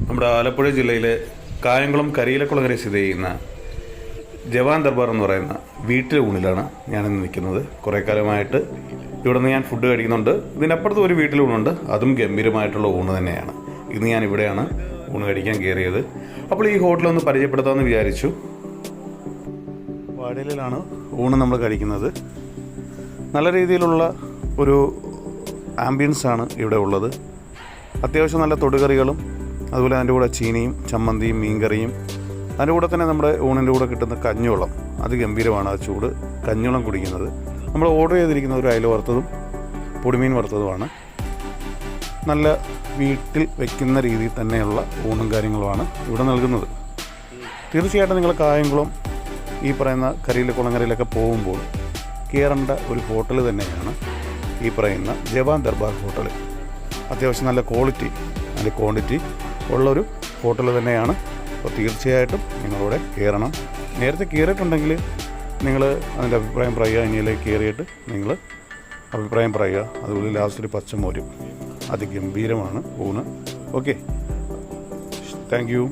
നമ്മുടെ ആലപ്പുഴ ജില്ലയിലെ കായംകുളം കരിയിലക്കുളങ്ങര സ്ഥിതി ചെയ്യുന്ന ജവാൻ ദർബാർ എന്ന് പറയുന്ന വീട്ടിലെ ഊണിലാണ് ഞാനിന്ന് നിൽക്കുന്നത്. കുറേ കാലമായിട്ട് ഇവിടെ നിന്ന് ഞാൻ ഫുഡ് കഴിക്കുന്നുണ്ട്. ഇതിനപ്പുറത്ത് ഒരു വീട്ടിലെ ഊണുണ്ട്. അതും ഗംഭീരമായിട്ടുള്ള ഊണ് തന്നെയാണ്. ഇന്ന് ഞാൻ ഇവിടെയാണ് ഊണ് കഴിക്കാൻ കയറിയത്. അപ്പോൾ ഈ ഹോട്ടലൊന്ന് പരിചയപ്പെടുത്താമെന്ന് വിചാരിച്ചു. വാടയിലാണ് ഊണ് നമ്മൾ കഴിക്കുന്നത്. നല്ല രീതിയിലുള്ള ഒരു ആംബിയൻസാണ് ഇവിടെ ഉള്ളത്. അത്യാവശ്യം നല്ല തൊടുകറികളും അതുപോലെ അതിന്റെ കൂടെ ചീനിയും ചമ്മന്തിയും മീൻകറിയും. അതിന്റെ കൂടെ തന്നെ നമ്മുടെ ഊണിന്റെ കൂടെ കിട്ടുന്ന കഞ്ഞോളം അത് ഗംഭീരമാണ് ആ ചൂട്. കഞ്ഞോളം കുടിക്കുന്നത്. നമ്മൾ ഓർഡർ ചെയ്തിരിക്കുന്ന ഒരു അയല വറുത്തതും പൊടിമീൻ വറുത്തതുമാണ്. നല്ല വീട്ടിൽ വെക്കുന്ന രീതിയിൽ തന്നെയുള്ള ഊണും കാര്യങ്ങളുമാണ് ഇവിടെ നൽകുന്നത്. തീർച്ചയായിട്ടും നിങ്ങൾ കായംകുളം ഈ പറയുന്ന കരിയിലെ കുളങ്ങരയിലൊക്കെ പോകുമ്പോൾ കയറേണ്ട ഒരു ഹോട്ടൽ തന്നെയാണ് ഈ പറയുന്ന ജവാൻ ദർബാർ ഹോട്ടൽ. അത്യാവശ്യം നല്ല ക്വാളിറ്റി നല്ല ക്വാണ്ടിറ്റി ഉള്ളൊരു ഹോട്ടൽ തന്നെയാണ്. അപ്പോൾ തീർച്ചയായിട്ടും നിങ്ങളിവിടെ കയറണം. നേരത്തെ കയറിയിട്ടുണ്ടെങ്കിൽ നിങ്ങൾ അതിന്റെ അഭിപ്രായം പറയുക ഇനിയിലേക്ക് കയറിയിട്ട് നിങ്ങൾ അഭിപ്രായം പറയുക. അതുപോലെ ലാസ്റ്റ് ഒരു പച്ചമോരും അതിഗംഭീരമാണ് ഊണ്. Okay thank you